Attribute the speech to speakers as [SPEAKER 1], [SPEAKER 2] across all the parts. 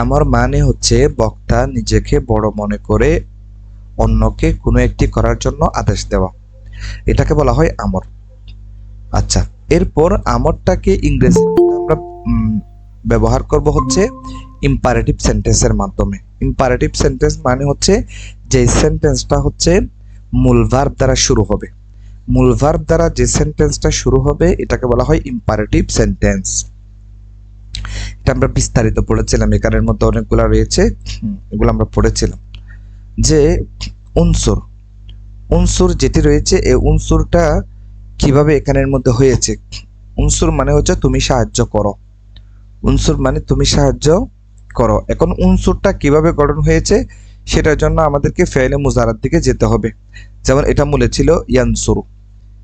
[SPEAKER 1] আমর মানে হচ্ছে বক্তা নিজেকে বড় মনে করে অন্যকে কোনো একটি করার জন্য আদেশ দেওয়া। এটাকে বলা হয় আমর। আচ্ছা এরপর আমরটাকে ইংরেজি আমরা ব্যবহার করব হচ্ছে ইম্পারেটিভ সেন্টেন্সের মাধ্যমে। ইম্পারেটিভ সেন্টেন্স মানে হচ্ছে যে সেন্টেন্সটা হচ্ছে মূল ভার্ব দ্বারা শুরু হবে। মূল ভার্ব দ্বারা যে সেন্টেন্সটা শুরু হবে, এটাকে বলা হয় ইম্পারেটিভ সেন্টেন্স এটা আমরা বিস্তারিত পড়েছিলাম এখানের মধ্যে অনেকগুলো রয়েছে। এগুলো আমরা পড়েছিলাম। যে উনসুর উনসুর যেটি রয়েছে, এই উনসুরটা কীভাবে এখানের মধ্যে হয়েছে? উনসুর মানে হচ্ছে তুমি সাহায্য করো। উনসুর মানে তুমি সাহায্য করো। এখন উনসুরটা কীভাবে গঠন হয়েছে, সেটার জন্য আমাদেরকে ফেলে মুজারার দিকে যেতে হবে। যেমন এটা মূলে ছিল ইয়ানসুরু।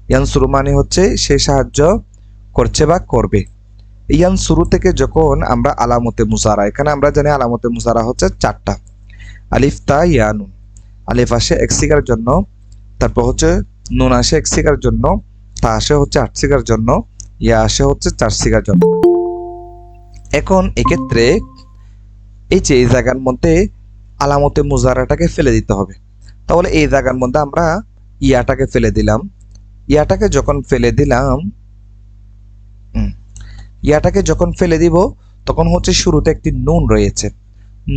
[SPEAKER 1] ইয়ানসুরু মানে হচ্ছে সে সাহায্য করছে বা করবে। ইয়ান শুরু থেকে যখন আমরা আলামতে মুসারা এখানে আমরা জানি আলামতে মুসারা হচ্ছে চারটা। আলিফ তা ইয়ানুন আলিফ আসে এক জন্য তারপর হচ্ছে নুন আসে এক জন্য তা আসে হচ্ছে আট সিগার জন্য ইয়া আসে হচ্ছে চার সিগার জন্য। এখন এক্ষেত্রে এই যে এই জায়গার মধ্যে আলামতে মুজারাটাকে ফেলে দিতে হবে। তাহলে এই জায়গার মধ্যে আমরা ইয়াটাকে ফেলে দিলাম। ইয়াটাকে যখন ফেলে দিলাম হুম, ইয়াটাকে যখন ফেলে দিব, তখন হচ্ছে শুরুতে একটি নুন রয়েছে।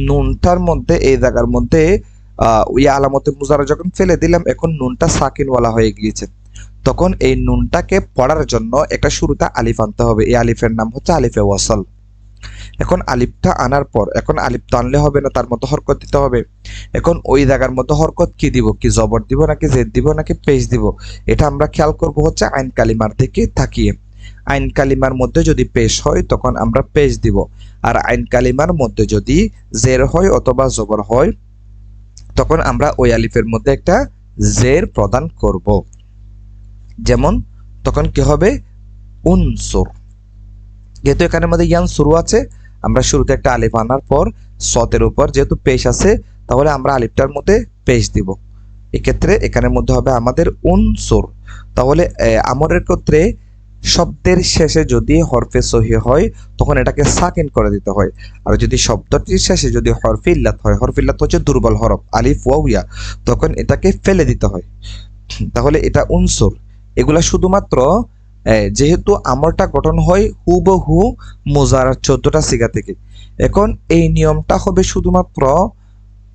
[SPEAKER 1] নুনটার মধ্যে, এই জায়গার মধ্যে ইয়া আলামতে মুজারা যখন ফেলে দিলাম, এখন নুনটা সাকিনওয়ালা হয়ে গিয়েছে। তখন এই নুনটাকে পড়ার জন্য একটা শুরুতে আলিফ আনতে হবে। এই আলিফের নাম হচ্ছে আলিফে ওয়াসল। এখন আলিফটা আনার পর, এখন আলিফ তো আনলে হবে না, তার মতো হরকত দিতে হবে। এখন ওই জায়গার মতো হরকত কি দিব? কি জবর দিব নাকি জেদ দিব নাকি পেজ দিব? এটা আমরা খেয়াল করব হচ্ছে আইন কালিমার থেকে তাকিয়ে। আইন কালিমার মধ্যে যদি পেশ হয়, তখন আমরা পেশ দিব। আর আইন কালিমার মধ্যে যদি জের হয় অথবা জবর হয়, তখন আমরা ওই আলিফের মধ্যে একটা জের প্রদান করব। যেমন, তখন কি হবে? উনসুর। যেহেতু এখানের মধ্যে ইয়ান শুরু আছে, আমরা শুরুতে একটা আলিফ আনার পর সতের উপর যেহেতু পেশ আছে, তাহলে আমরা আলিফটার মধ্যে পেশ দিব। এক্ষেত্রে এখানের মধ্যে হবে আমাদের উনসুর। তাহলে আমরের ক্ষেত্রে শব্দের শেষে যদি হরফে সহি হয়, তখন এটাকে সাকিন করে দিতে হয়। আর যদি শব্দটির শেষে যদি হরফে ইল্লাত হয়, হরফে ইল্লাত হচ্ছে দুর্বল হরফ, আলিফ ওয়া ইয়া, তখন এটাকে ফেলে দিতে হয়। তাহলে এটা উনসুর। এগুলা শুধুমাত্র যেহেতু আমরটা গঠন হয় হুবহু মুজারার চোদ্দটা সিগা থেকে। এখন এই নিয়মটা হবে শুধুমাত্র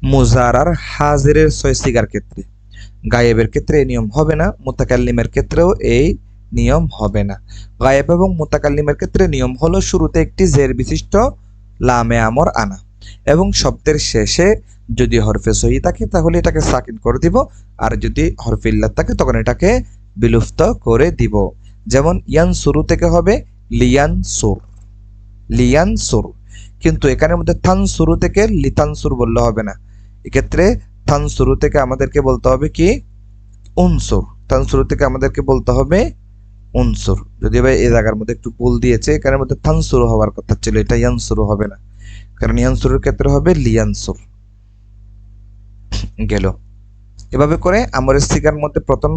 [SPEAKER 1] মুজারার হাজিরের ছয় সিগার ক্ষেত্রে। গায়েবের ক্ষেত্রে এই নিয়ম হবে না, মোতাকাল্লিমের ক্ষেত্রেও এই নিয়ম হবে না। গায়েব এবং মোতাকাল্লিমের ক্ষেত্রে নিয়ম হলো শুরুতে একটি জের বিশিষ্ট লামে আমর আনা এবং শব্দের শেষে যদি হরফে সহি থাকে তাহলে এটাকে সাকিন করে দিব আর যদি হরফে ইল্লাত থাকে তখন এটাকে বিলুপ্ত করে দিব। যেমন, ইয়ান শুরু থেকে হবে লিয়ান সুর। লিয়ান সুর। কিন্তু এখানের মধ্যে থান শুরু থেকে লিতান সুর বললে হবে না। এক্ষেত্রে থান শুরু থেকে আমাদেরকে বলতে হবে কি? উনসুর থান শুরু থেকে আমাদেরকে বলতে হবে উনসুর। যদি ভাই এই জায়গার মধ্যে একটু ভুল দিয়েছে এখানের মধ্যে থান শুরু হওয়ার কথা ছিল, এটা ইয়ান শুরু হবে না। কারণ ইয়ান শুরুর ক্ষেত্রে হবে লিয়ানসুর। গেল। এভাবে করে আমরের সিগার মধ্যে প্রথম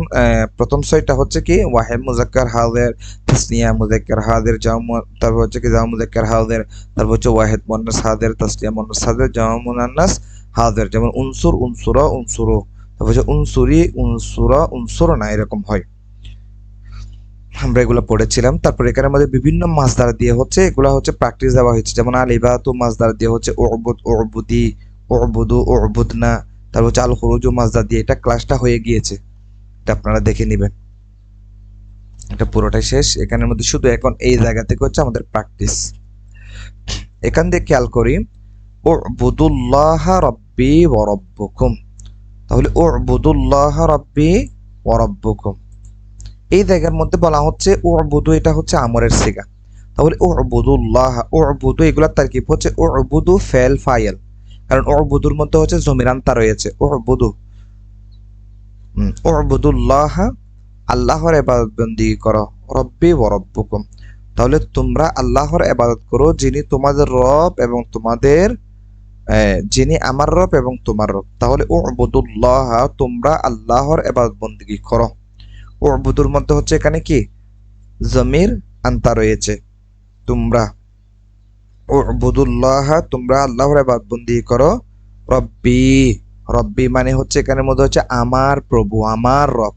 [SPEAKER 1] প্রথম ছয়টা হচ্ছে কি, ওয়াহেদ মুজাক্কার হাউদের তাসনিয়া মুজাক্কার হাদের জামু তারপর হচ্ছে কি জামু মুজাক্কার হাউদের তারপর হচ্ছে ওয়াহেদ মুন্নাস হাদের তাসনিয়া মুন্নাস হাদের জামু মুন্নাস হাদের যেমন উনসুর, উনসুরা, উনসুরো। তারপর হচ্ছে উনসুরি, উনসুরা, উনসুর না, এরকম হয়। আমরা এগুলো পড়েছিলাম। তারপর এখানের মধ্যে বিভিন্ন মাছদার দিয়ে হচ্ছে, এগুলো হচ্ছে প্র্যাকটিস দেওয়া হয়েছে। যেমন আলিবা তো মাছ মাছদার দিয়ে হচ্ছে ওরবুদ ওরবুদি ওরবুদু ওরবুদনা তারপর হচ্ছে আল খরুজু মাজদা দিয়ে। এটা ক্লাসটা হয়ে গিয়েছে। এটা আপনারা দেখে নেবেন। এটা পুরোটাই শেষ। এখানের মধ্যে শুধু এখন এই জায়গা থেকে হচ্ছে আমাদের প্র্যাকটিস এখান দিয়ে খেয়াল করি ও বুদুল্লাহ রব্বি ওরব্বুকুম তাহলে ও বুদুল্লাহ রব্বি ওরব্বুকুম এই জায়গার মধ্যে বলা হচ্ছে ও বুধু এটা হচ্ছে আমরের সিগা। তাহলে ও বুদুল্লাহ ও বুদু এগুলার তারকিব হচ্ছে ও বুদু ফেল ফাইল। কারণ ওর বুধুর মধ্যে হচ্ছে জমিরান্তা রয়েছে বুদু ওর বুদুল্লাহ আল্লাহর করো, রব্বি ও রব্বুকুম। তাহলে তোমরা আল্লাহর এবাদত করো, যিনি তোমাদের রব এবং তোমাদের যিনি আমার রব এবং তোমার রব। তাহলে ও বুদুল্লাহ তোমরা আল্লাহর এবাদত বন্দিগি করো। ও বুদুর মধ্যে হচ্ছে এখানে কি? জমির আন্তা রয়েছে। তোমরা উবুদুল্লাহ তোমরা আল্লাহর ইবাদতবন্দি করো। রব্বি রব্বি মানে হচ্ছে এখানে মধ্যে হচ্ছে আমার প্রভু, আমার রব।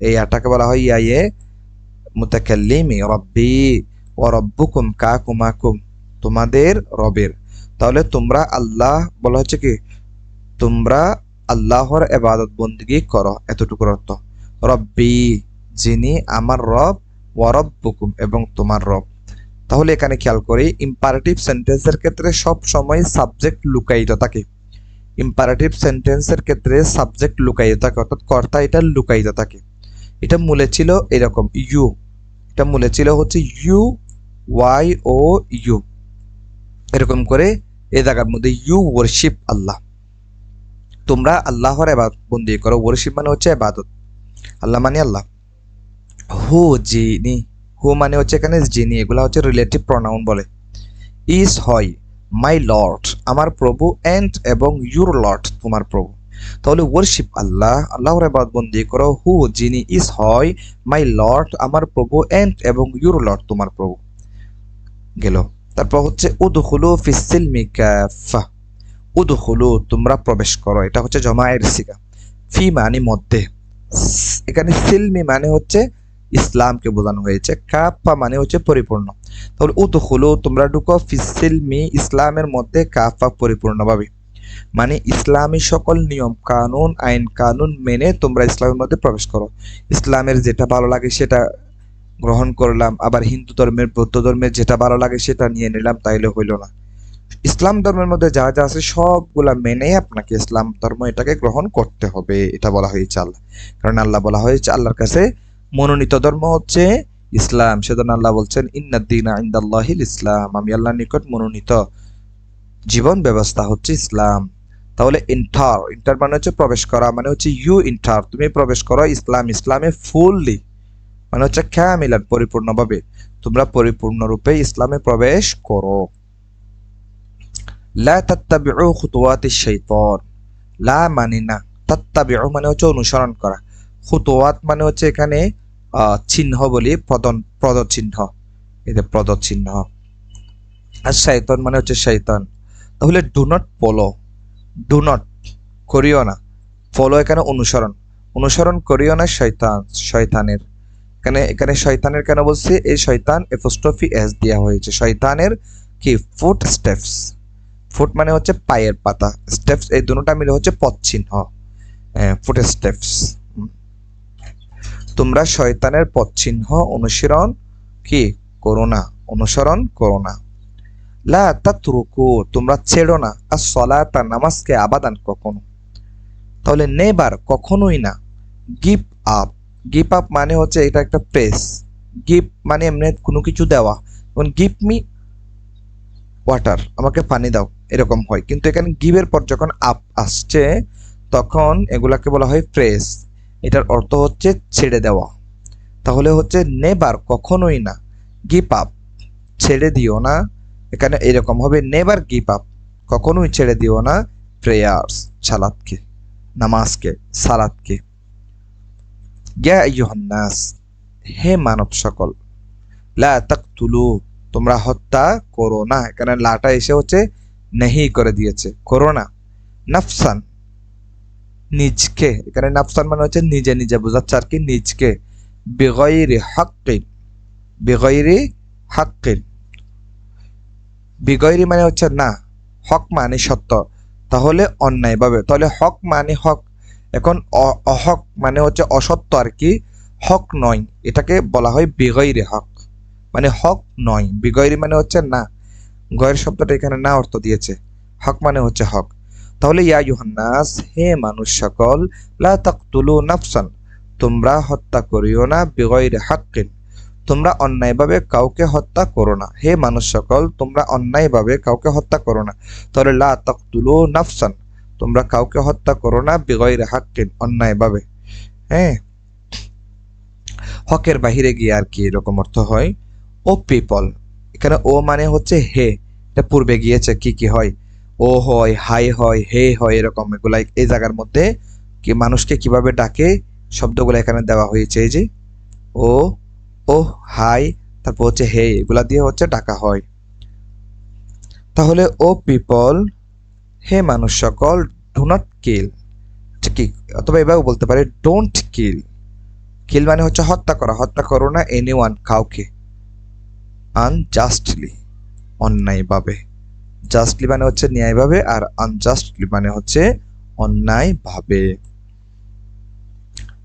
[SPEAKER 1] এই আটাকে বলা হয় ইয়ায়ে মুতাকাল্লিমি, রব্বি ও রব্বুকুম কাকুমাকুম, তোমাদের রবের। তাহলে তোমরা আল্লাহ বলা হচ্ছে কি? তোমরা আল্লাহর এবাদত বন্দিগি করো, এতটুকুর অর্থ। রব্বি যিনি আমার রব ওয়ারব্বুকুম এবং তোমার রব। তাহলে এখানে খেয়াল করি ইম্পারেটিভ সেন্টেন্সের ক্ষেত্রে সব সময় সাবজেক্ট লুকায়িত থাকে। ইম্পারেটিভ সেন্টেন্সের ক্ষেত্রে সাবজেক্ট লুকায়িত থাকে, অর্থাৎ কর্তা এটা লুকায়িত থাকে। এটা মূলে ছিল এরকম ইউ এটা মূলে ছিল হচ্ছে ইউ ওয়াই ও ইউ এরকম করে এ জায়গার মধ্যে ইউ ওয়ার্শিপ আল্লাহ। তোমরা আল্লাহর এবাদত বন্দি করো। ওয়ার্শিপ মানে হচ্ছে এবাদত। আল্লাহ মানে আল্লাহ। হু যিনি হু মানে হচ্ছে এখানে যিনি এগুলা হচ্ছে রিলেটিভ প্রনাউন বলে। ইস হয় মাই লর্ড আমার প্রভু এন্ড এবং ইউর লর্ড তোমার প্রভু। তাহলে ওয়ার্শিপ আল্লাহ, আল্লাহর এবাদ বন্দি করো, হু যিনি ইস হয় মাই লর্ড আমার প্রভু এন্ড এবং ইউর লর্ড তোমার প্রভু। গেল। তারপর হচ্ছে উদহুলু ফিসিল মিকাফা উদহুলু তোমরা প্রবেশ করো, এটা হচ্ছে জমায়ের সিগা। ফি মানে মধ্যে। এখানে সিলমি মানে হচ্ছে ইসলামকে বোঝানো হয়েছে কাফা মানে হচ্ছে পরিপূর্ণ। তাহলে উদহুলু তোমরা ঢুকো ফিসিলমি ইসলামের মধ্যে কাফা পরিপূর্ণভাবে। মানে ইসলামী সকল নিয়ম, কানুন, আইন, কানুন মেনে তোমরা ইসলামের মধ্যে প্রবেশ করো। ইসলামের যেটা ভালো লাগে সেটা গ্রহণ করলাম, আবার হিন্দু ধর্মের, বৌদ্ধ ধর্মের যেটা ভালো লাগে সেটা নিয়ে নিলাম, তাইলে হইল না। ইসলাম ধর্মের মধ্যে যা যা আছে সবগুলা মেনে আপনাকে ইসলাম ধর্ম এটাকে গ্রহণ করতে হবে, এটা বলা হয়েছে আল্লাহ। কারণ আল্লাহ বলা হয়েছে আল্লাহর কাছে মনোনীত ধর্ম হচ্ছে ইসলাম। সেজন্য আল্লাহ বলছেন ইন্নাদ্দিন ইন্দাল্লাহিল ইসলাম। আমি আল্লাহর নিকট মনোনীত জীবন ব্যবস্থা হচ্ছে ইসলাম। তাহলে ইন্টার ইন্টার মানে হচ্ছে প্রবেশ করা মানে হচ্ছে ইউ ইন্টার তুমি প্রবেশ করো ইসলাম, ইসলামে ফুললি মানে হচ্ছে খ্যামিলান পরিপূর্ণভাবে। তোমরা পরিপূর্ণরূপে ইসলামে প্রবেশ করো। লা তাত্তাবিউ খুতুওয়াতি শাইতান লা মানে না তাত্তাবিউ মানে হচ্ছে অনুসরণ করা। খুতুওয়াত মানে হচ্ছে এখানে চিহ্ন বলি, প্রদন প্রদ চিহ্ন এই যে চিহ্ন আর শয়তান মানে হচ্ছে শয়তান। তাহলে do not follow do not করিও না। ফলো এখানে অনুসরণ। অনুসরণ করিও না শয়তান, শয়তানের। এখানে এখানে শয়তানের কেন বলছি? এই শয়তান এপোস্ট্রফি এস দেওয়া হয়েছে। শয়তানের কি? ফুট স্টেপস ফুট মানে হচ্ছে পায়ের পাতা। স্টেপস এই দুটোটা মিলে হচ্ছে পথ চিহ্ন। ফুট স্টেপস তোমরা শয়তানের পথ চিহ্ন, অনুসরণ কি? করো না অনুসরণ করো না লা তাতরুকু, তোমরা ছেড়ো না। আর সলাতা নামাজকে আবাদান কখনো। তাহলে নেবার কখনোই না। গিভ আপ গিভ আপ মানে হচ্ছে এটা একটা প্রেস গিভ মানে এমনি কোনো কিছু দেওয়া। যেমন গিভ মি ওয়াটার আমাকে পানি দাও। এরকম হয়। কিন্তু এখানে গিভের পর যখন আপ আসছে, তখন এগুলাকে বলা হয় ফ্রেস এটার অর্থ হচ্ছে ছেড়ে দেওয়া। তাহলে হচ্ছে নেবার কখনোই না গিভ আপ ছেড়ে দিও না। এখানে এরকম হবে নেবার গিভ আপ কখনোই ছেড়ে দিও না প্রেয়ার্স সালাদকে, নামাজকে, সালাদকে। ইয়া হে মানব সকল, লা তাকতুলু, তোমরা হত্যা করো না। এখানে লাটা এসে হচ্ছে নেহি করে দিয়েছে করোনা নাফসান, নিজকে, এখানে নাফসান মানে হচ্ছে নিজে নিজে বোঝাচ্ছে আর কি, নিজকে। বেগৈরি হাক্কিন বেগৈরি হাক্কিন। বিগৈরি মানে হচ্ছে না, হক মানে সত্য, তাহলে অন্যায়ভাবে তাহলে হক মানে হক, এখন অহক মানে হচ্ছে অসত্য আর কি, হক নয়। এটাকে বলা হয় বিগৈরি হক মানে হক নয়। বিগৈরি মানে হচ্ছে না। গয়ের শব্দটা এখানে না অর্থ দিয়েছে। হক মানে হচ্ছে হক। তাহলে ইয়া ইউহান্নাস, হে মানুষ সকল, লা তাকতুলু নাফসান, তোমরা হত্যা করিও না বিগৈরি হাক্কিন। তোমরা অন্যায়ভাবে কাউকে হত্যা করো না। হে মানুষ সকল, তোমরা অন্যায়ভাবে কাউকে হত্যা করো না। তাহলে লা তাকতুলু নাফসান, তোমরা কাউকে হত্যা করো না বিগৈরে হাক্কিন, অন্যায়ভাবে। হ্যাঁ? হকের বাহিরে গিয়ে আর কি এরকম অর্থ হয়? O people. এখানে ও মানে হচ্ছে হে। এটা পূর্বে গিয়েছে, কি কি হয়? ও হয় হাই হয়, হে হয়, এরকম এগুলা এই জায়গার মধ্যে কি মানুষকে কীভাবে ডাকে? শব্দগুলো এখানে দেওয়া হয়েছে, এই যে, ও ও হাই তারপর হচ্ছে হে, এগুলা দিয়ে হচ্ছে ডাকা হয়। তাহলে, ও পিপল, হে মানুষ সকল ডু নট কিল কি, অথবা এভাবে বলতে পারে ডোন্ট কিল কিল মানে হচ্ছে হত্যা করা, হত্যা করো না এনি ওয়ান কাউকে। আনজাস্টলি অন্যায়ভাবে। জাস্টলি মানে হচ্ছে ন্যায়ভাবে আর আনজাস্টলি মানে হচ্ছে অন্যায়ভাবে।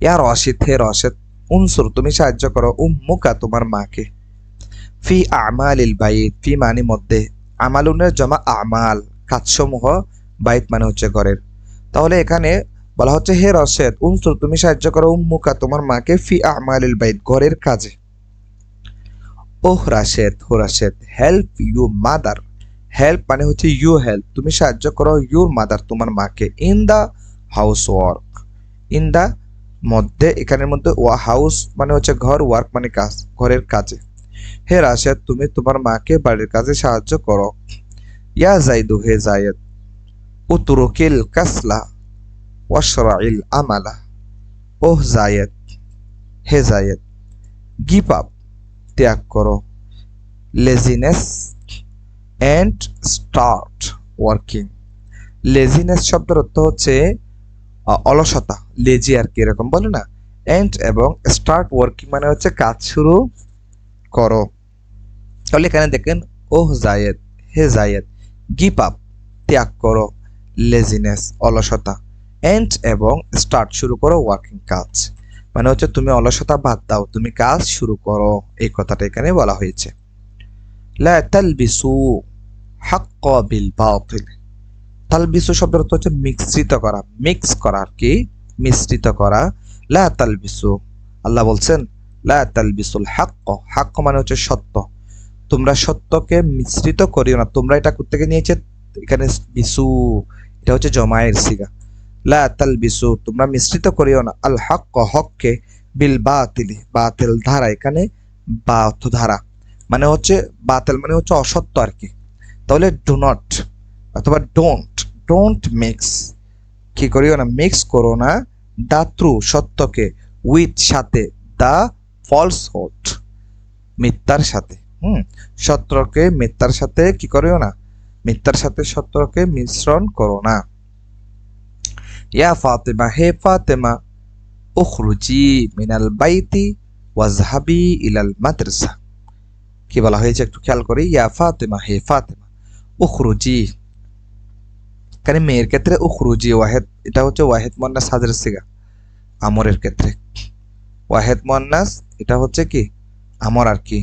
[SPEAKER 1] ইয়া রশিদ হে উনসুর, তুমি সাহায্য করো, উম্মুকা, তোমার মাকে। ফি আমালিল বাইত, ফি মানে মধ্যে। আমালুনের জমা আমাল, কাজসমূহ বাইত মানে হচ্ছে ঘরের। তাহলে এখানে বলা হচ্ছে, হে রশেদ উনসুর, তুমি সাহায্য করো, উম্মুকা, তোমার মাকে, ফি আমালিল বাইত, ঘরের কাজে। ওহ, রাশেদ হো Rashed help you mother help মানে হচ্ছে ইউ হেল্প তুমি সাহায্য করো ইউর মাদার তোমার মাকে। In the house work in the মধ্যে, এখানের মধ্যে ওয়া হাউস মানে হচ্ছে ঘর ওয়ার্ক মানে কাজ, ঘরের কাজে। হে, রাশেদ, তুমি তোমার মাকে বাড়ির কাজে সাহায্য করো। ইয়া জাইদু হে জায়েদ উতরুকিল কাসলা ওয়াশরাইল আমালা। ওহ জায়েদ হে জায়েদ গিপ আপ ত্যাগ করো। Laziness and start working laziness শব্দের অর্থ হচ্ছে অলসতা লেজি আর কি, এরকম বলে না? এন্ড এবং স্টার্ট ওয়ার্কিং মানে হচ্ছে কাজ শুরু করো। তাহলে এখানে দেখেন, ওহ জায়েদ, হে জায়েদ গিপ আপ ত্যাগ করো। লেজিনেস অলসতা এন্ড এবং স্টার্ট শুরু করো ওয়ার্কিং কাজ। মানে হচ্ছে তুমি অলসতা বাদ দাও, তুমি কাজ শুরু করো। এই কথাটা এখানে বলা হয়েছে। লা তালবিসু হাক্ক বিল বাতিল। তালবিসু শব্দের অর্থ হচ্ছে মিশ্রিত করা মিক্স করা আর কি, মিশ্রিত করা। লা তালবিসু, আল্লাহ বলছেন, লা তালবিসুল হাক্ক হাক্ক মানে হচ্ছে সত্য। তোমরা সত্যকে মিশ্রিত করিও না, তোমরা এটা কোথেকে নিয়েছে? এখানে বিসু, এটা হচ্ছে জমায়ের সিগা। লা তোমরা মিশ্রিত করিও না। আল হাক্ক, হককে বিল বাতিলি, বাতিল ধারা, এখানে বাত ধারা। মানে হচ্ছে বাতিল মানে হচ্ছে অসত্য আর কি তাহলে ডু নট অথবা ডোন্ট ডোন্ট মিক্স কি করিও না মিক্স করো না দা ট্রু সত্যকে উইথ সাথে দা ফলস হোট মিথ্যার সাথে। হুম, সত্যকে মিথ্যার সাথে কি করিও না, মিথ্যার সাথে সত্যকে মিশ্রণ করো না। ইয়া ফাতেমা হে ফাতেমা উখরুজি মিনাল বাইতি ওয়াজহাবি ইলাল মাদ্রাসা কি বলা হয়েছে একটু খেয়াল করি? ইয়া ফাতেমা হে ফাতেমা উখরুজি এখানে মেয়ের ক্ষেত্রে উখরুজি ওয়াহেদ এটা হচ্ছে ওয়াহেদ মন্নাস হাজার সিগা, আমরের ক্ষেত্রে। ওয়াহেদ মন্নাস এটা হচ্ছে কি? আমর আর কি।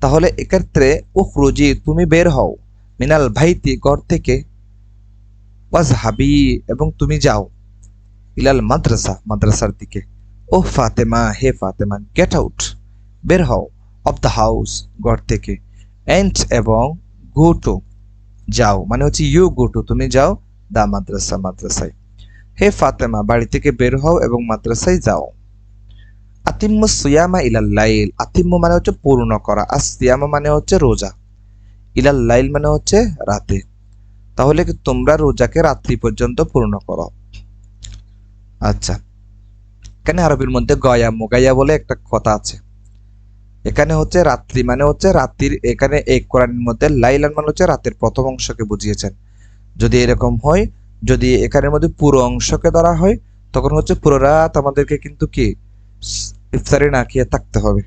[SPEAKER 1] তাহলে এক্ষেত্রে উখরুজি তুমি বের হও, মিনাল ভাইতি ঘর থেকে ওয়াজ হাবি এবং তুমি যাও ইলাল মাদ্রাসা, মাদ্রাসার দিকে। ও ফাতেমা, হে ফাতেমা গেট আউট বের হও অফ দ্য হাউস ঘর থেকে। এন্ড এবং গো টু যাও মানে হচ্ছে ইউ গো টু তুমি যাও দা মাদ্রাসা, মাদ্রাসায়। হে ফাতেমা, বাড়ি থেকে বের হও এবং মাদ্রাসায় যাও। আতিম্ম সুয়ামা ইলাল লাইল, আতিম্ম মানে হচ্ছে পূর্ণ করা, আর সিয়ামা মানে হচ্ছে রোজা। ইলাল লাইল মানে হচ্ছে রাতে। তাহলে কি তোমরা রোজাকে রাত্রি পর্যন্ত পূর্ণ করো? আচ্ছা। এখানে আরবির মধ্যে গয়া মোগাইয়া বলে একটা কথা আছে। এখানে হচ্ছে রাত্রি মানে হচ্ছে রাত্রির, এখানে এই কোরআনের মধ্যে লাইলান মানে হচ্ছে রাতের প্রথম অংশকে বুঝিয়েছেন। যদি এরকম হয়, যদি এখানের মধ্যে পুরো অংশকে ধরা হয়, তখন হচ্ছে পুরো রাত আমাদেরকে কিন্তু কি? ইফতারে না খেয়ে থাকতে হবে।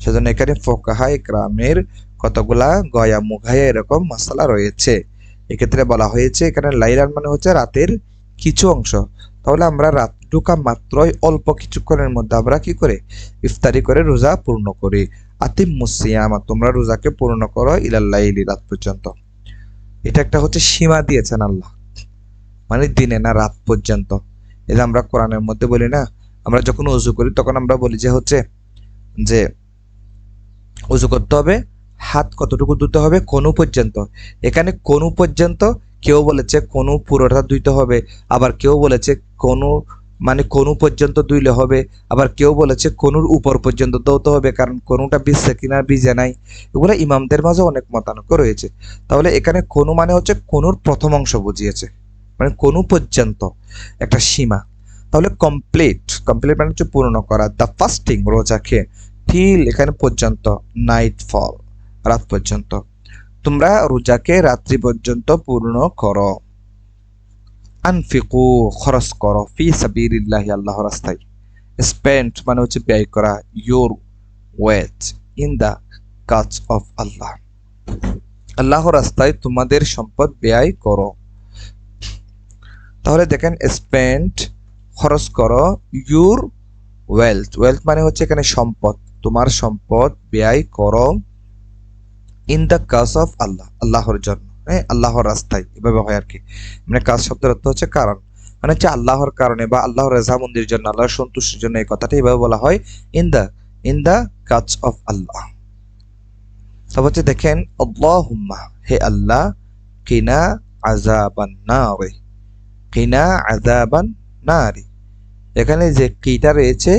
[SPEAKER 1] সেজন্য এখানে ফোকাহাই গ্রামের কতগুলা গয়া মুঘাইয়া এরকম মশলা রয়েছে। এক্ষেত্রে বলা হয়েছে, এখানে লাইলান মানে হচ্ছে রাতের কিছু অংশ। তাহলে আমরা রাত ঢুকা মাত্রই অল্প কিছুক্ষণের মধ্যে আমরা কি করে? ইফতারি করে রোজা পূর্ণ করি। আতিম মুসিয়ামা তোমরা রোজাকে পূর্ণ করো ইলাল্লাইলি রাত পর্যন্ত। এটা একটা হচ্ছে সীমা দিয়েছেন আল্লাহ। মানে দিনে না, রাত পর্যন্ত। এটা আমরা কোরআনের মধ্যে বলি না, আমরা যখন উজু করি, তখন আমরা বলি যে হচ্ছে যে উজু করতে হবে হাত কতটুকু ধুতে হবে? কোনু পর্যন্ত। এখানে কোনু পর্যন্ত কেউ বলেছে কোনু পুরোটা ধুইতে হবে। আবার কেউ বলেছে কোনু মানে কোনু পর্যন্ত ধুইলে হবে। আবার কেউ বলেছে কোনুর উপর পর্যন্ত ধুতে হবে, কারণ কোনুটা ভিজছে কিনা ভিজে নাই। এগুলো ইমামদের মাঝে অনেক মতানৈক্য রয়েছে। তাহলে এখানে কোনু মানে হচ্ছে কোনুর প্রথম অংশ বুঝিয়েছে। মানে কোনু পর্যন্ত, একটা সীমা। তাহলে কমপ্লিট কমপ্লিট মানে হচ্ছে পূর্ণ করা। দ্য ফাস্টিং রোজা খেয়ে। ঠিক এখানে পর্যন্ত নাইট ফল রাত পর্যন্ত। তোমরা রোজাকে রাত্রি পর্যন্ত পূর্ণ করো। আনফিকু, খরচ করো। ফি সাবিরিল্লাহ আল্লাহ রাস্তায়। স্পেন্ড মানে হচ্ছে ব্যয় করা। Your wealth in the cause of Allah আল্লাহ রাস্তায় তোমাদের সম্পদ ব্যয় করো। তাহলে দেখেন স্পেন্ড খরচ করো। ইউর ওয়েলথ ওয়েলথ মানে হচ্ছে এখানে সম্পদ। তোমার সম্পদ ব্যয় করো। In the cause of Allah আল্লাহর জন্য হ্যাঁ? আল্লাহর রাস্তায়, এভাবে হয় আর কি মানে কাজ শব্দের অর্থ হচ্ছে কারণ। মানে হচ্ছে আল্লাহর কারণে বা আল্লাহর রেজামন্দির জন্য, আল্লাহর সন্তুষ্টির জন্য এই কথাটা এভাবে বলা হয় in the in the cause of Allah তারপর হচ্ছে দেখেন আল্লাহুম্মা হে আল্লাহ, কিনা আজাবান নারে, কিনা আজাবান নারি। এখানে যে কিটা রয়েছে,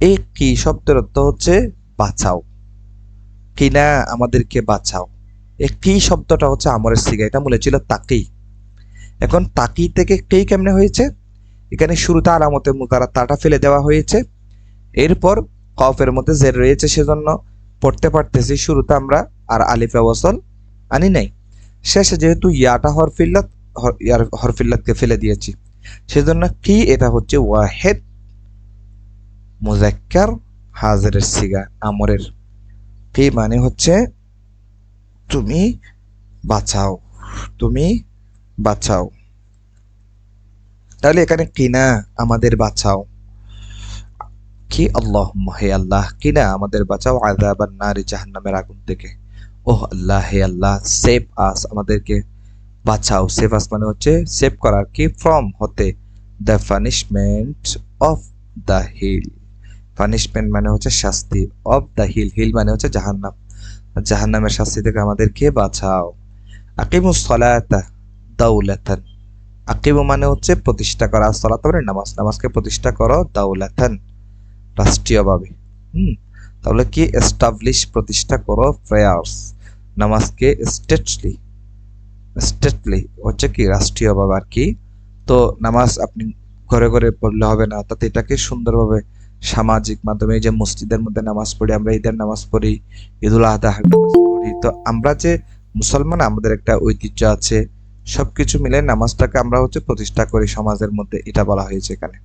[SPEAKER 1] এই কি শব্দের অর্থ হচ্ছে বাঁচাও। কিনা আমাদেরকে বাঁচাও। এই কি শব্দটা হচ্ছে আমরের সিগা? এটা মূলে ছিল তাকি। এখন তাকি থেকে কেই কেমনে হয়েছে? এখানে শুরুতে আলামতে মুতারা তাটা ফেলে দেওয়া হয়েছে। এরপর কফের মধ্যে জের রয়েছে সেজন্য পড়তে পারতেছি, শুরুতে আমরা আর আলিফে ওয়াসল আনি নাই। শেষে যেহেতু ইয়াটা হরফিল্লাত, হর- ইয়ার হরফিল্লাতকে ফেলে দিয়েছি। সেজন্য কি এটা হচ্ছে ওয়াহেদ মুজাক্কার হাজারের সিগা, আমরের কি মানে হচ্ছে তুমি বাঁচাও তুমি বাঁচাও। তাহলে এখানে কিনা আমাদের বাঁচাও। কি আল্লাহ হে আল্লাহ, কিনা আমাদের বাঁচাও আযাবান নারি জাহান্নামের আগুন থেকে। ওহ আল্লাহ, হে আল্লাহ সেভ আস আমাদেরকে বাঁচাও। সেভ আস মানে হচ্ছে সেভ করার, কি ফ্রম হতে। The punishment of the hell punishment মানে হচ্ছে শাস্তি অফ দ্য হিল হিল মানে হচ্ছে জাহান্নাম। জাহান্নামের শাস্তি থেকে আমাদেরকে বাঁচাও। আকিমুস সলাতা দাউলাতান আকিমু মানে হচ্ছে প্রতিষ্ঠা করা, সলাত মানে নামাজ। নামাজকে প্রতিষ্ঠা করো দাউলাতান রাষ্ট্রীয়ভাবে। হুম, তাহলে কি এস্টাবলিশ প্রতিষ্ঠা করো প্রেয়ার্স নামাজকে স্টেটলি স্টেটলি হচ্ছে কি রাষ্ট্রীয়ভাবে আর কি। তো নামাজ আপনি ঘরে ঘরে পড়লে হবে না অর্থাৎ এটাকে সুন্দরভাবে সামাজিক মাধ্যমে যে মসজিদের মধ্যে নামাজ পড়ি, আমরা ঈদের নামাজ পড়ি, ঈদুল আদা পড়ি। তো আমরা যে মুসলমান, আমাদের একটা ঐতিহ্য আছে, সবকিছু মিলে নামাজটাকে আমরা হচ্ছে প্রতিষ্ঠা করি সমাজের মধ্যে, এটা বলা হয়েছে এখানে।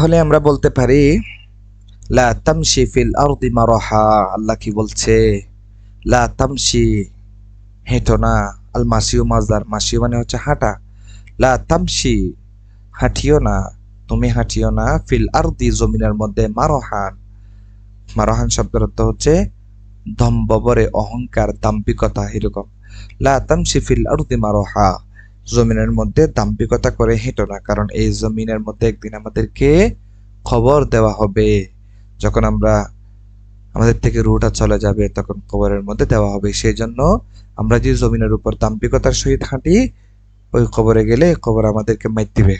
[SPEAKER 1] তাহলে আমরা বলতে পারি, লা তামশি ফিল আরদি মারহা আল্লাহ কি বলছে? লা তামশি হেঁটো না, আল মাসিও মাজদার মাসিও মানে হচ্ছে হাঁটা। লা তামশি হাঁটিও না, তুমি হাঁটিও না ফিল আরদি জমিনের মধ্যে মারহান। মারহান শব্দের অর্থ হচ্ছে দম্ববরে অহংকার, দাম্ভিকতা, এরকম। লা তামশি ফিল আরদি মারহা জমিনের মধ্যে দাম্ভিকতা করে হেঁটো না, কারণ এই জমিনের মধ্যে একদিন আমাদেরকে খবর দেওয়া হবে। যখন আমরা আমাদের থেকে রুটা চলে যাবে, তখন কবরের মধ্যে দেওয়া হবে। সেই জন্য আমরা যে জমিনের উপর দাম্ভিকতার সহিত হাঁটি, ওই কবরে গেলে কবর আমাদেরকে মাইর দিবে।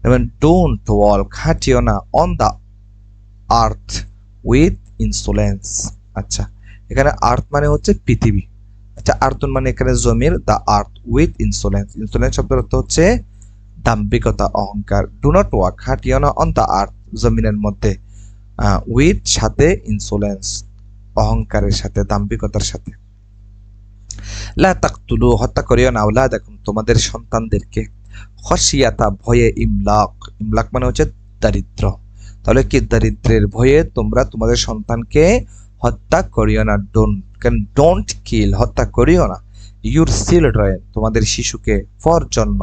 [SPEAKER 1] যেমন ডোন্ট ওয়াল্ক হাঁটিও না on the earth with insolence আচ্ছা এখানে আর্থ মানে হচ্ছে পৃথিবী। আচ্ছা আর্থন মানে এখানে জমির দ্য আর্থ উইথ ইনসুলেন্স ইনসুলেন্স শব্দের অর্থ হচ্ছে দাম্ভিকতা, অহংকার। ডু নট ওয়াক হাঁটিও না অন দ্য আর্থ জমিনের মধ্যে উইথ সাথে ইনসুলেন্স অহংকারের সাথে, দাম্ভিকতার সাথে। লা হত্যা করিও না আওলা দেখুন তোমাদের সন্তানদেরকে। খসিয়াতা, ভয়ে ইমলাক। ইমলাক মানে হচ্ছে দারিদ্র। তাহলে কি দারিদ্রের ভয়ে তোমরা তোমাদের সন্তানকে হত্যা করিও না? ডোন্ট ক্যান ডোন্ট কিল হত্যা করিও না। ইউর চিলড্রেন তোমাদের শিশুকে ফর জন্য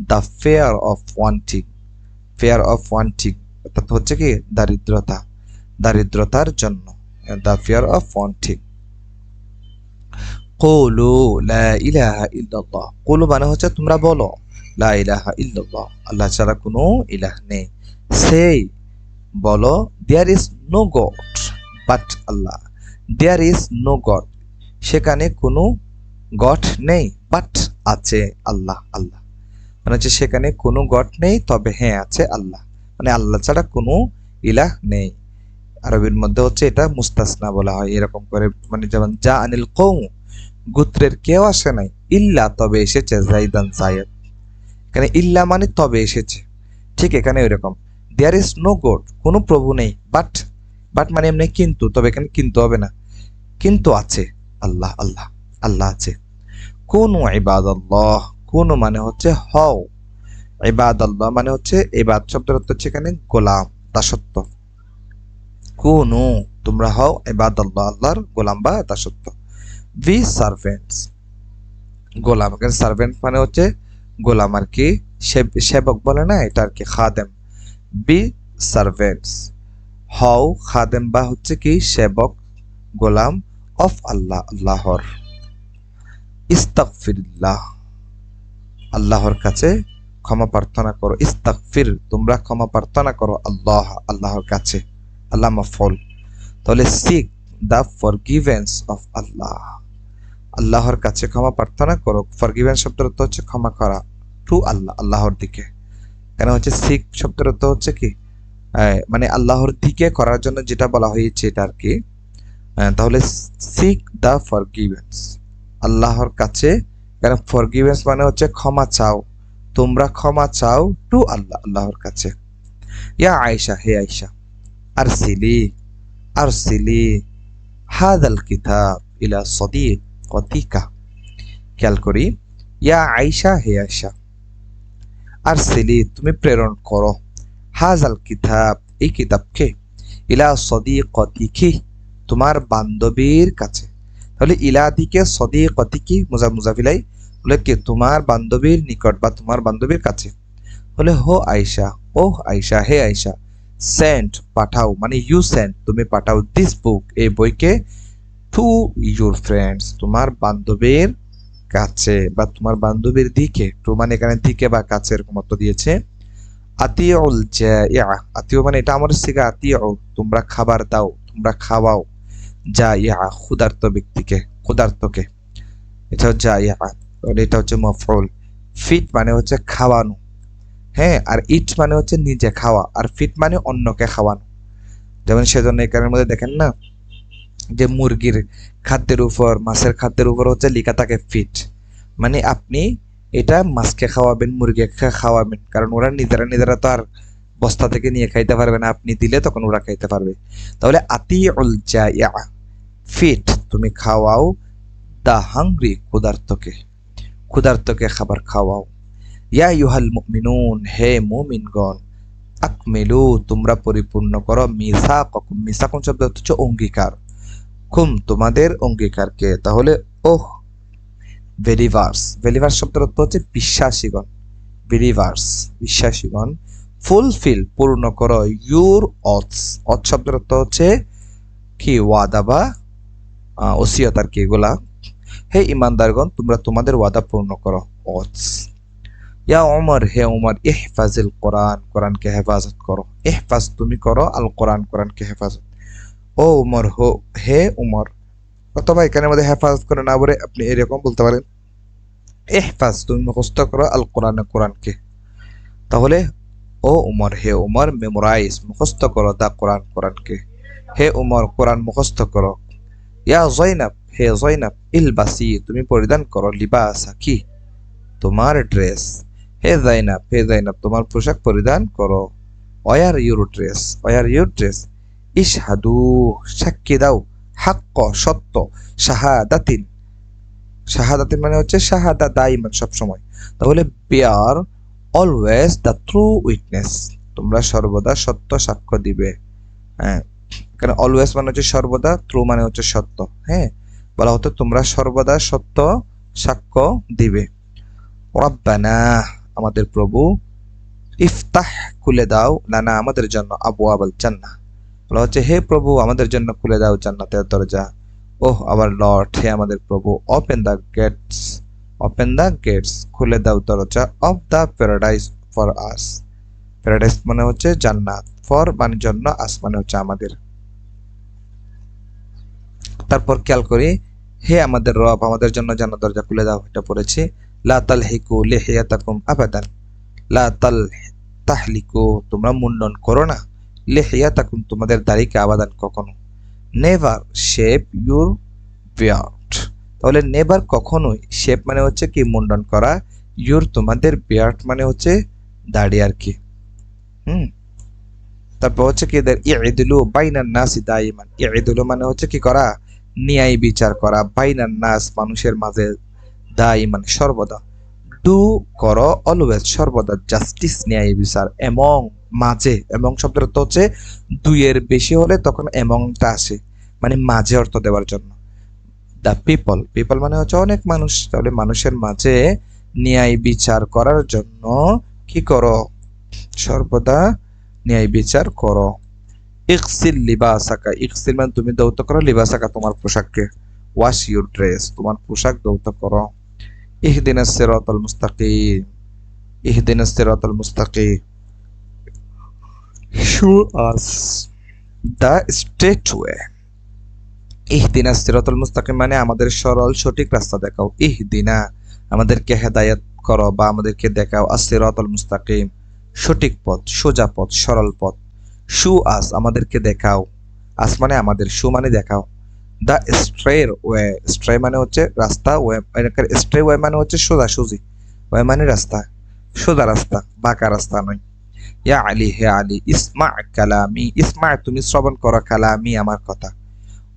[SPEAKER 1] the fear of wanting fear of wanting অর্থাৎ হচ্ছে কি? দারিদ্রতা, দারিদ্রতার জন্য দ্য ফেয়ার অফ ওয়ান্টিং লা ইলাহা ইল্লাল্লাহ। মানে হচ্ছে তোমরা বলো, লা ইলাহা ইল্লাল্লাহ। আল্লাহ ছাড়া কোনো ইলাহ নেই। সেই বলো there is no god but Allah. There is no god সেখানে কোনো গড নেই বাট আছে আল্লাহ আল্লাহ। মানে হচ্ছে সেখানে কোনো গড নেই, তবে হ্যাঁ আছে আল্লাহ। মানে আল্লাহ ছাড়া কোনো ইলাহ নেই। আরবির মধ্যে হচ্ছে এটা মুস্তাসনা বলা হয়, এরকম করে। মানে যেমন, যা আনিল কৌ গোত্রের কেউ আসে নাই। ইল্লা তবে এসেছে জাইদান জায়দ এখানে ইল্লা মানে তবে এসেছে। ঠিক এখানে ওইরকম। দেয়ার ইজ নো গড কোনো প্রভু নেই বাট বাট মানে এমনি কিন্তু, তবে এখানে কিন্তু হবে না। কিন্তু আছে। আল্লাহ আল্লাহ আল্লাহ আছে। কোন ইবাদ আল্লাহ কোন মানে হচ্ছে হও। ইবাদ আল্লাহ মানে হচ্ছে ইবাদ শব্দের অর্থ হচ্ছে এখানে গোলাম, দাসত্ব। কোন, তোমরা হও ইবাদ আল্লাহ আল্লাহর গোলাম বা দাসত্ব। বি সার্ভেন্টস, গোলাম, এখানে সার্ভেন্ট মানে হচ্ছে গোলাম আর কি সেবক বলে না, এটা আর কি খাদেম। বি সার্ভেন্টস, হও, খাদেম বা হচ্ছে কি, সেবক, গোলাম অফ আল্লাহ আল্লাহর ইস্তাগফিরিল্লাহ আল্লাহর কাছে ক্ষমা প্রার্থনা করো। ইস্তাগফির তোমরা ক্ষমা প্রার্থনা করো আল্লাহ, আল্লাহর কাছে। আল্লাহ মফল। তাহলে seek the forgiveness of Allah আল্লাহর কাছে ক্ষমা প্রার্থনা করো। ফরগিভেন্স শব্দের অর্থ হচ্ছে ক্ষমা করা টু আল্লাহ আল্লাহর দিকে। কেন হচ্ছে সিক শব্দের অর্থ হচ্ছে কি? মানে আল্লাহর দিকে করার জন্য যেটা বলা হয়েছে এটা আর কি। তাহলে সিক দ্য ফরগিভেন্স আল্লাহর কাছে, কেন ফরগিভেন্স মানে হচ্ছে ক্ষমা চাও। তোমরা ক্ষমা চাও টু আল্লাহ, আল্লাহর কাছে। ইয়া আয়েশা, হে আয়েশা আর সিলি আর সিলি হাদাল কিতাব ইলা সদি কতিকা। খেয়াল করি, ইয়া আয়েশা, হে আয়েশা আর সিলি তুমি প্রেরণ করো। হাজাল কিতাব, এই কিতাবকে, ইলা সদিকতিকি তোমার বান্ধবীর কাছে। তাহলে ইলা দিকে সদিকতিকি মুজা মুজাফিলাই বলে কি, তোমার বান্ধবীর নিকট বা তোমার বান্ধবীর কাছে। বলে, হো আয়সা ও আয়সা হে আয়সা সেন্ট পাঠাও। মানে ইউ সেন্ট তুমি পাঠাও দিস বুক এই বইকে টু ইউর ফ্রেন্ডস তোমার বান্ধবীর কাছে বা তোমার বান্ধবীর দিকে টু মানে এখানে দিকে বা কাছে এরকম অর্থ দিয়েছে। আতিউল আতিউ মানে এটা আমার সিগা আতিউ, তোমরা খাবার দাও, তোমরা খাওয়াও। যা ইয়া ক্ষুধার্ত ব্যক্তিকে, ক্ষুধার্তকে। এটা হচ্ছে ইয়া তাহলে এটা হচ্ছে মফরুল ফিট মানে হচ্ছে খাওয়ানো। হ্যাঁ আর ইট মানে হচ্ছে নিজে খাওয়া, আর ফিট মানে অন্যকে খাওয়ানো। যেমন সেজন্য এখানের মধ্যে দেখেন না, যে মুরগির খাদ্যের উপর, মাছের খাদ্যের উপর হচ্ছে লেখা থাকে ফিট। মানে আপনি এটা মাছকে খাওয়াবেন, মুরগিকে খাওয়াবেন, কারণ ওরা নিজেরা নিজেরা তো আর বস্তা থেকে নিয়ে খাইতে পারবে না, আপনি দিলে তখন ওরা খাইতে পারবে। তাহলে আতি উল জাইয়া, ফিট, তুমি খাওয়াও দা হাংরি ক্ষুধার্তকে ক্ষুধার্তকে খাবার খাওয়াও। ইয়া ইউহাল মুমিনুন, হে মুমিনগণ, আকমিলু, তোমরা পরিপূর্ণ করো মিসা ককুম মিসা কোন শব্দ হচ্ছে অঙ্গীকার। খুম তোমাদের অঙ্গীকারকে। তাহলে ওহ ভেলিভার্স ভেলিভার্স শব্দের অর্থ হচ্ছে বিশ্বাসীগণ বিলিভার্স বিশ্বাসীগণ। ফুলফিল, পূর্ণ করো ইউর অথস অথ শব্দের অর্থ হচ্ছে কি, ওয়াদা বা ওসিয়ত আর কি এগুলা। হে ইমানদারগণ, তোমরা তোমাদের ওয়াদা পূর্ণ করো অথস ইয়া ওমর হে ওমর ইহফাজিল কোরআন, কোরআনকে হেফাজত করো। ইহফাজ তুমি করো, আল কোরআন, কোরআনকে হেফাজত। ও উমর, হো, হে উমর, অথবা এখানের মধ্যে হেফাজত করে না বলে আপনি এরকম বলতে পারেন। ইহফাজ তুমি মুখস্থ করো, আল কোরআনে, কোরআনকে। তাহলে ও উমর, হে উমর মেমোরাইজ মুখস্থ করো দা কোরআন, কোরআনকে। হে উমর, কোরআন মুখস্থ করো। ইয়া জয়নাব হে জয়নাব ইলবাসি তুমি পরিধান করো লিবাসা কি তোমার ড্রেস। হে জাইনাব হে জাইনাব তোমার পোশাক পরিধান করো। Wear your dress wear your dress ইশহাদু, সাক্ষী দাও। হাক্ক, সত্য, শাহাদাতিন। শাহাদাতিন মানে হচ্ছে শাহাদা দাইমান সব সময় তাহলে bear always the true witness তোমরা সর্বদা সত্য সাক্ষ্য দিবে। হ্যাঁ এখানে অলওয়েজ মানে হচ্ছে সর্বদা ট্রু মানে হচ্ছে সত্য। হ্যাঁ বলা হতো তোমরা সর্বদা সত্য সাক্ষ্য দিবে। রব্বানা, আমাদের প্রভু, ইফতাহ খুলে দাও লানা আমাদের জন্য আবু আবাল জান্নাহ। বলা হচ্ছে, হে প্রভু, আমাদের জন্য খুলে দাও জান্নাতের দরজা। ওহ আবার লর্ড, হে আমাদের প্রভু open the gates open the gates খুলে দাও দরজা of the paradise for us paradise মানে হচ্ছে জান্নাত। ফর মানে জন্য আস মানে হচ্ছে আমাদের। তারপর খেয়াল করি, হে আমাদের রব, আমাদের জন্য জান্নাত দরজা খুলে দাও, এটা পড়েছি। লা তালহিকু লিহিয়াতাকুম আবাদান। লা তাল তাহলিকু, তোমরা মুন্ডন করো না। লেহিয়া তাকুন তোমাদের দাড়িকে আবাদান কখনো। নেভার শেপ ইউর বিয়ার্ড তাহলে নেভার কখনোই শেপ মানে হচ্ছে কি মুন্ডন করা ইউর তোমাদের বিয়ার্ড মানে হচ্ছে দাড়ি আর কি। হুম? তারপর হচ্ছে কি এদের ইদিলু বাইনান নাস দাইমান ইদিলু মানে হচ্ছে কি করা? ন্যায় বিচার করা বাইনান নাস মানুষের মাঝে দাইমান সর্বদা। ডু করো অলওয়েজ সর্বদা জাস্টিস ন্যায় বিচার এবং মাঝে, এবং শব্দটা তো হচ্ছে দুইয়ের বেশি হলে তখন এমংটা আসে মানে মাঝে অর্থ দেওয়ার জন্য। দ্য পিপল পিপল মানে হচ্ছে অনেক মানুষ। তাহলে মানুষের মাঝে ন্যায় বিচার করার জন্য কি করো? সর্বদা ন্যায় বিচার করো। ইকসিল লিবাসাকা। ইকসিল মানে তুমি দৌত করো, লিবাসাকা তোমার পোশাককে। ওয়াশ ইউর ড্রেস তোমার পোশাক দৌত করো। ইহদিনা সিরাতাল মুস্তাকিম। ইহদিনা সিরাতাল মুস্তাকিম। Show us the straight way ইহদিনা সিরাতাল মুস্তাকিম মানে আমাদের সরল সঠিক রাস্তা দেখাও। ইহদিনা, আমাদেরকে হেদায়েত করো বা আমাদেরকে দেখাও। আসিরাতাল মুস্তাকিম, সঠিক পথ, সোজা পথ, সরল পথ। শু আস, আমাদেরকে দেখাও। আস মানে আমাদের শু মানে দেখাও। দ্য স্ট্রের ওয়ে, স্ট্রে মানে হচ্ছে রাস্তা, ওয়ে স্ট্রে ওয়ে মানে হচ্ছে সোজা সুজি। ওয়ে মানে রাস্তা, সোজা রাস্তা, বাঁকা রাস্তা নয়। ইয়া আলী, হে আলী, ইসমা কালামি, ইসমা, তুমি শ্রবণ করো কালামি আমার কথা।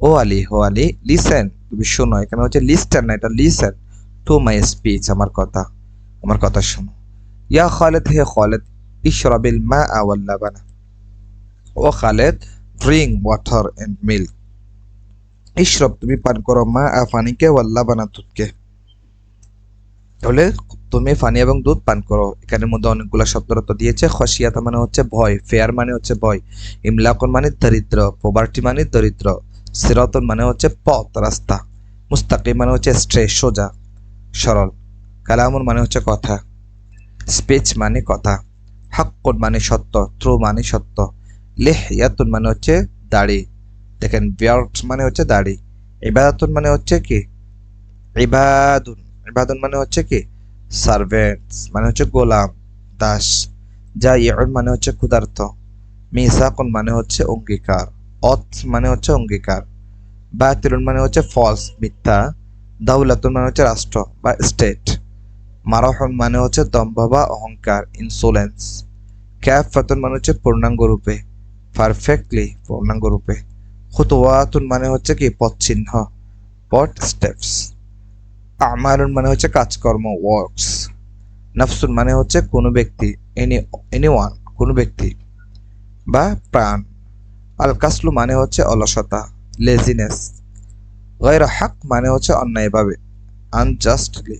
[SPEAKER 1] ও আলি হো আলী লিসেন তুমি শোনো, এখানে হচ্ছে লিস্টার না, এটা লিসেন টু মাই স্পিচ আমার কথা আমার কথা শোনো। ইয়া খালেদ, হে খালেদ, ইশরাবিল মা ওয়াল্লাবানা O Khaled drink water and milk ইশরব, তুমি পান করো মা আ পানিকে ওয়াল্লাবানা দুধকে। তাহলে তুমি পানি এবং দুধ পান করো। এখানের মধ্যে অনেকগুলো শব্দরত দিয়েছে। খসিয়াতা মানে হচ্ছে ভয়, ফেয়ার মানে হচ্ছে ভয়। ইমলাকন মানে দরিদ্র পোভার্টি মানে দরিদ্র। সিরতন মানে হচ্ছে পথ রাস্তা মুস্তাকিম মানে হচ্ছে স্ট্রে সোজা সরল কালামুন মানে হচ্ছে কথা স্পিচ মানে কথা হাক্কুন মানে সত্য ট্রু মানে সত্য লেহ ইয়াতুন মানে হচ্ছে দাড়ি দেখেন বিয়ার্ট মানে হচ্ছে দাড়ি ইবাদাতুন মানে হচ্ছে কি ইবাদুন ইবাদুন মানে হচ্ছে কি সার্ভেন্টস মানে হচ্ছে গোলাম দাস যা ইয়ন মানে হচ্ছে ক্ষুধার্ত মিসাকুন মানে হচ্ছে অঙ্গীকার অত মানে হচ্ছে অঙ্গীকার, বাতিলুন মানে হচ্ছে ফলস মিথ্যা, দাউলাতুন মানে হচ্ছে রাষ্ট্র বা স্টেট মারাহন মানে হচ্ছে দম্ভ বা অহংকার ইনসোলেন্স ক্যাফাতুন মানে হচ্ছে পূর্ণাঙ্গ রূপে পারফেক্টলি পূর্ণাঙ্গ রূপে, খুতওয়াতুন মানে হচ্ছে কি পথ চিহ্ন পট স্টেপস আমারুন মানে হচ্ছে কাজকর্ম ওয়ার্কস নাফসুন মানে হচ্ছে কোনো ব্যক্তি এনি এনি ওয়ান কোনো ব্যক্তি বা প্রাণ আল কাসলু মানে হচ্ছে অলসতা লেজিনেস গায়রা হাক মানে হচ্ছে অন্যায়ভাবে আনজাস্টলি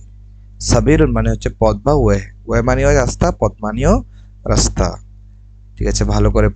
[SPEAKER 1] সাবির মানে হচ্ছে পথ বা ওয়ে ওয়ে মানেও রাস্তা, পথ মানেও রাস্তা। ঠিক আছে, ভালো করে